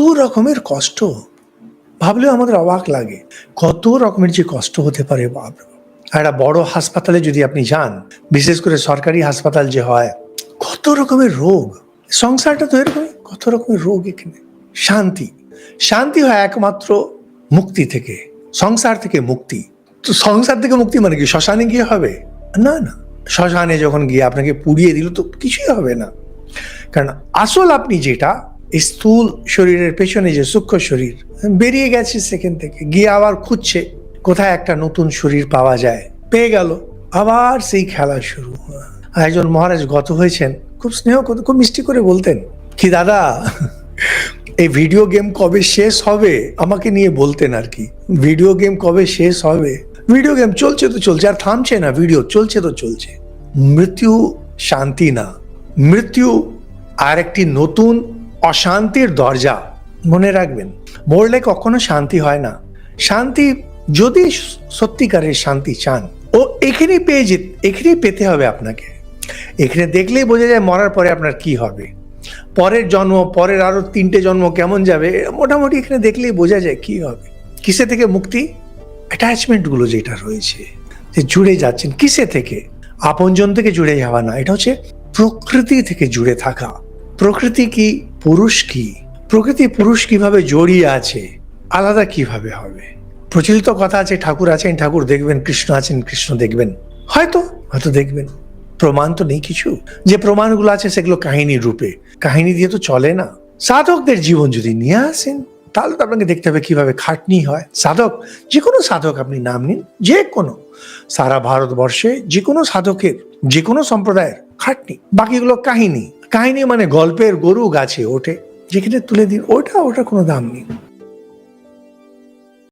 রকমের কষ্ট। ভাবলেও আমাদের অবাক লাগে। কত রকমের যে কষ্ট হতে পারে, বাপ একটা বড় হাসপাতালে যদি আপনি যান, বিশেষ করে সরকারি হাসপাতাল যে হয়, কত রকমের রোগ। সংসারটা তো এরকমই, কত রকমের রোগ এখানে। শান্তি। শান্তি হয় একমাত্র মুক্তি থেকে, সংসার থেকে মুক্তি। তো সংসার থেকে মুক্তি মানে কি, শ্মশানে গিয়ে হবে? না না। শ্মশানে যখন গিয়ে আপনাকে পুড়িয়ে দিল, তো কিছুই হবে না। কারণ আসল আপনি যেটা স্থূল শরীরের পেছনে যে সূক্ষ্ম শরীর, বেরিয়ে গেছে সেখান থেকে, গিয়ে আবার খুঁজছে কোথায় একটা নতুন শরীর পাওয়া যায়। পেয়ে গেল, আবার সেই খেলা শুরু। একজন মহারাজ গত হয়েছেন, খুব স্নেহ খুব মিষ্টি করে বলতেন, কি দাদা, এই ভিডিও গেম কবে শেষ হবে? আমাকে নিয়ে বলতেন আর কি ভিডিও গেম কবে শেষ হবে? ভিডিও গেম চলছে তো চলছে, আর থামছে না ভিডিও চলছে তো চলছে। মৃত্যু শান্তি না, মৃত্যু আর একটি নতুন অশান্তির দরজা, মনে রাখবেন, মরলে কখনো শান্তি হয় না। শান্তি যদি সত্যিকারের শান্তি চান, ও এখানেই পেয়ে যে, এখানেই পেতে হবে আপনাকে। এখানে দেখলেই বোঝা যায় মরার পরে আপনার কি হবে। পরের জন্ম, পরের আরও তিনটে জন্ম কেমন যাবে, মোটামুটি এখানে দেখলেই বোঝা যায় কি হবে। কিসে থেকে মুক্তি? অ্যাটাচমেন্টগুলো যেটা রয়েছে, যে জুড়ে যাচ্ছেন, কিসে থেকে? আপনজন থেকে জুড়ে যাওয়া না, এটা হচ্ছে প্রকৃতি থেকে জুড়ে থাকা। প্রকৃতি কি পুরুষ কি? প্রকৃতি পুরুষ কীভাবে জড়িয়ে আছে, আলাদা কীভাবে হবে? প্রচলিত কথা আছে, ঠাকুর আছেন, ঠাকুর দেখবেন, কৃষ্ণ আছেন, কৃষ্ণ দেখবেন। হয়তো হয়তো দেখবেন। প্রমাণ তো নেই কিছু। যে প্রমাণগুলো আছে সেগুলো কাহিনীর রূপে। কাহিনী দিয়ে তো চলে না। সাধকদের জীবন যদি নিয়ে আসেন, তাহলে তো আপনাকে দেখতে হবে কীভাবে খাটনি হয়। সাধক যে কোনো সাধক আপনি নাম নিন যে কোনো সারা ভারতবর্ষে যে কোনো সাধকের যে কোনো সম্প্রদায়ের খাটনি, বাকিগুলো কাহিনী। কাহিনী মানে গল্পের গরু গাছে ওঠে। যেখানে তুলে দিন ওটা ওটা কোনো দাম নেই।